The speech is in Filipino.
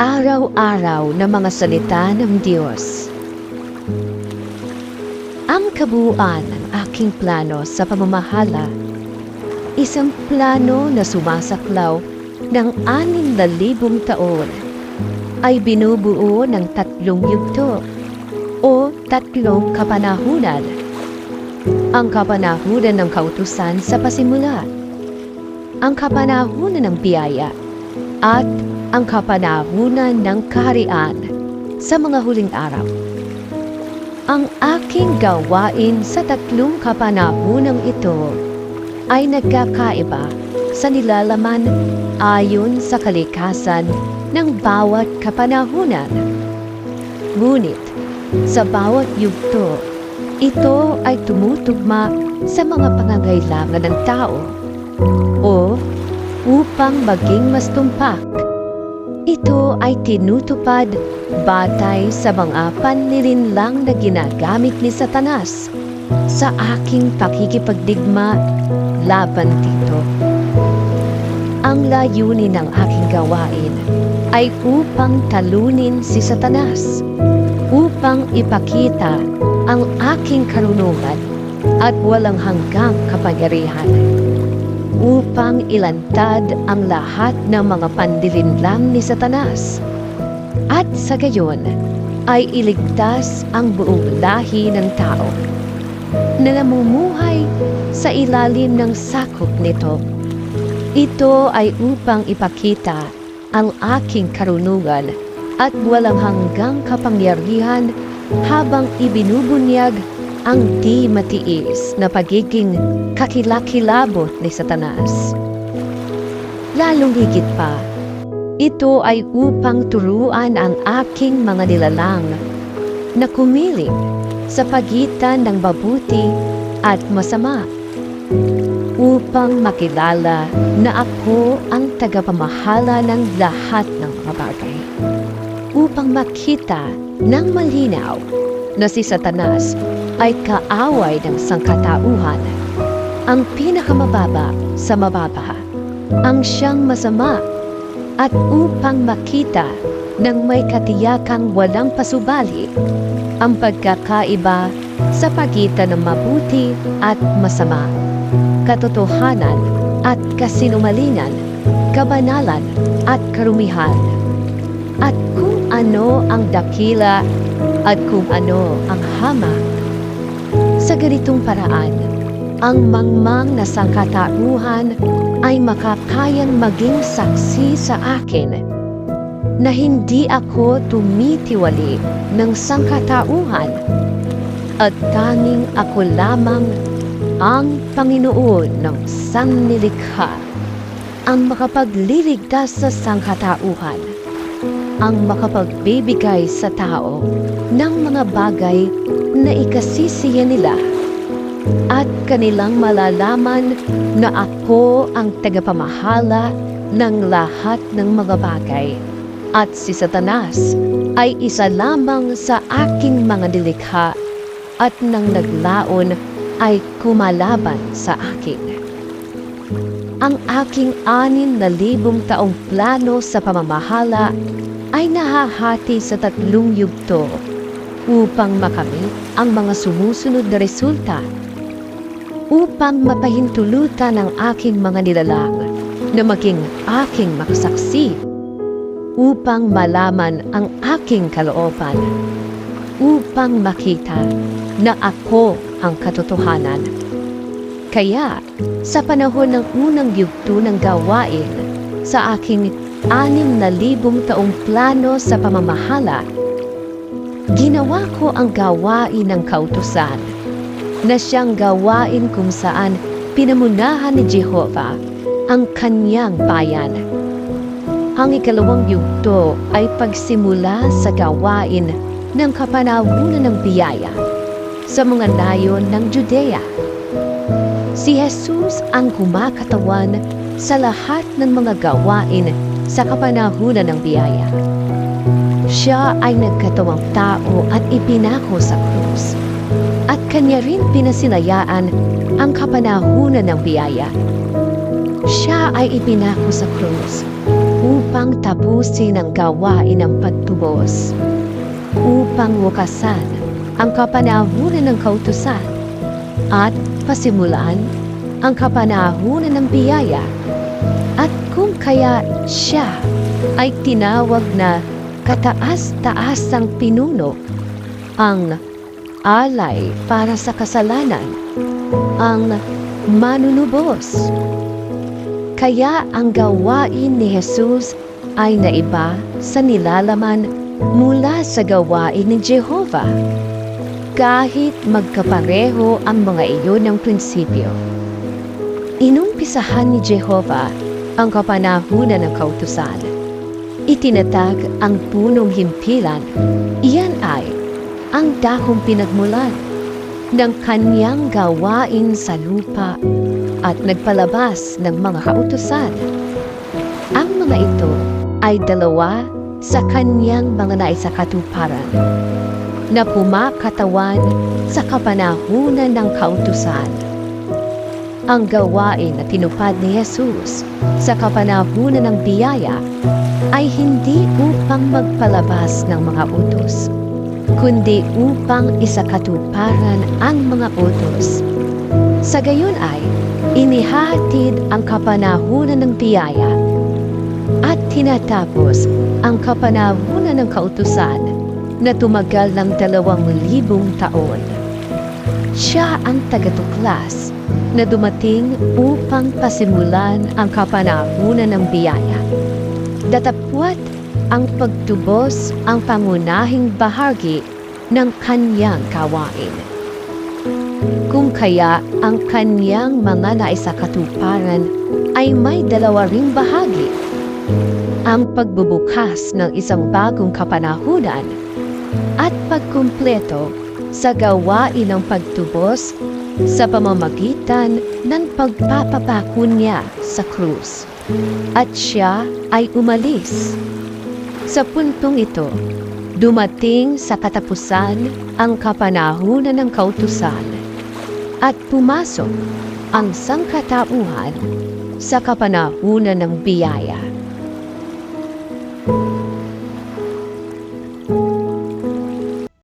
Araw-araw na mga salita ng Diyos. Ang kabuuan ng aking plano sa pamamahala, isang plano na sumasaklaw ng anim na libong taon, ay binubuo ng tatlong yugto o tatlong kapanahunan. Ang kapanahunan ng kautusan sa pasimula, ang kapanahunan ng biyaya, at ang kapanahunan ng kaharian sa mga huling araw. Ang aking gawain sa tatlong kapanahunang ito ay nagkakaiba sa nilalaman ayon sa kalikasan ng bawat kapanahunan. Ngunit sa bawat yugto, ito ay tumutugma sa mga pangangailangan ng tao o upang maging mas tumpak. Ito ay tinutupad batay sa mga panlilinlang na ginagamit ni Satanas sa aking pakikipagdigma laban dito. Ang layunin ng aking gawain ay upang talunin si Satanas, upang ipakita ang aking karunungan at walang hanggang kapangyarihan upang ilantad ang lahat ng mga pandilinlang ni Satanas. At sa gayon, ay iligtas ang buong lahi ng tao na namumuhay sa ilalim ng sakop nito. Ito ay upang ipakita ang aking karunungan at walang hanggang kapangyarihan habang ibinubunyag ang di matiis na pagiging kakilakilabot ni Satanas. Lalong higit pa, ito ay upang turuan ang aking mga nilalang na kumiling sa pagitan ng mabuti at masama upang makilala na ako ang tagapamahala ng lahat ng mga bagay. Upang makita ng malinaw na si Satanas ay kaaway ng sangkatauhan, ang pinakamababa sa mababa, ang siyang masama, at upang makita ng may katiyakang walang pasubali ang pagkakaiba sa pagitan ng mabuti at masama, katotohanan at kasinumalingan, kabanalan at karumihan, at kung ano ang dakila at kung ano ang hamak. Sa ganitong paraan, ang mangmang na sangkatauhan ay makakayang maging saksi sa akin na hindi ako tumitiwali ng sangkatauhan at tanging ako lamang ang Panginoon ng sannilikha ang makapagliligtas sa sangkatauhan ang makapagbibigay sa tao ng mga bagay na ikasisiya nila at kanilang malalaman na ako ang tagapamahala ng lahat ng mga bagay at si Satanas ay isa lamang sa aking mga nilikha at nang naglaon ay kumalaban sa akin. Ang aking anin na libong taong plano sa pamamahala ay nahahati sa tatlong yugto upang makamit ang mga sumusunod na resulta. Upang mapahintulutan ang aking mga nilalang na maging aking makasaksi. Upang malaman ang aking kalooban. Upang makita na ako ang katotohanan. Kaya, sa panahon ng unang yugto ng gawain sa aking anim na libong taong plano sa pamamahala, ginawa ko ang gawain ng kautusan na siyang gawain kung saan pinamunahan ni Jehovah ang kanyang bayan. Ang ikalawang yugto ay pagsimula sa gawain ng kapanahunan ng biyaya sa mga nayon ng Judea. Si Jesus ang kumakatawan sa lahat ng mga gawain sa kapanahunan ng biyaya. Siya ay nagkatawang tao at ipinako sa krus. At kanya rin pinasinayaan ang kapanahunan ng biyaya. Siya ay ipinako sa krus upang tapusin ang gawain ng pagtubos, upang wakasan ang kapanahunan ng kautusan, at pasimulan ang kapanahunan ng biyaya. At kung kaya siya ay tinawag na kataas-taasang pinuno, ang alay para sa kasalanan, ang manunubos. Kaya ang gawain ni Jesus ay naiba sa nilalaman mula sa gawain ni Jehovah. Kahit magkapareho ang mga iyon ng prinsipyo. Inumpisahan ni Jehovah ang kapanahunan ng kautusan. Itinatag ang punong himpilan. Iyan ay ang dakong pinagmulan ng kanyang gawain sa lupa at nagpalabas ng mga kautusan. Ang mga ito ay dalawa sa kanyang mga naisakatuparan na pumakatawan sa kapanahunan ng kautusan. Ang gawain na tinupad ni Jesus sa kapanahunan ng biyaya ay hindi upang magpalabas ng mga utos, kundi upang isakatuparan ang mga utos. Sa gayon ay, inihatid ang kapanahunan ng biyaya at tinatapos ang kapanahunan ng kautusan na tumagal ng dalawang libong taon. Siya ang tagatuklas na dumating upang pasimulan ang kapanahunan ng biyaya. Datapwat ang pagtubos ang pangunahing bahagi ng kanyang kawain. Kung kaya ang kanyang mga naisakatuparan ay may dalawa ring bahagi. Ang pagbubukas ng isang bagong kapanahunan at pagkumpleto sa gawain ng pagtubos sa pamamagitan ng pagpapapako niya sa krus. At siya ay umalis. Sa puntong ito, dumating sa katapusan ang kapanahunan ng kautusan at pumasok ang sangkatauhan sa kapanahunan ng biyaya.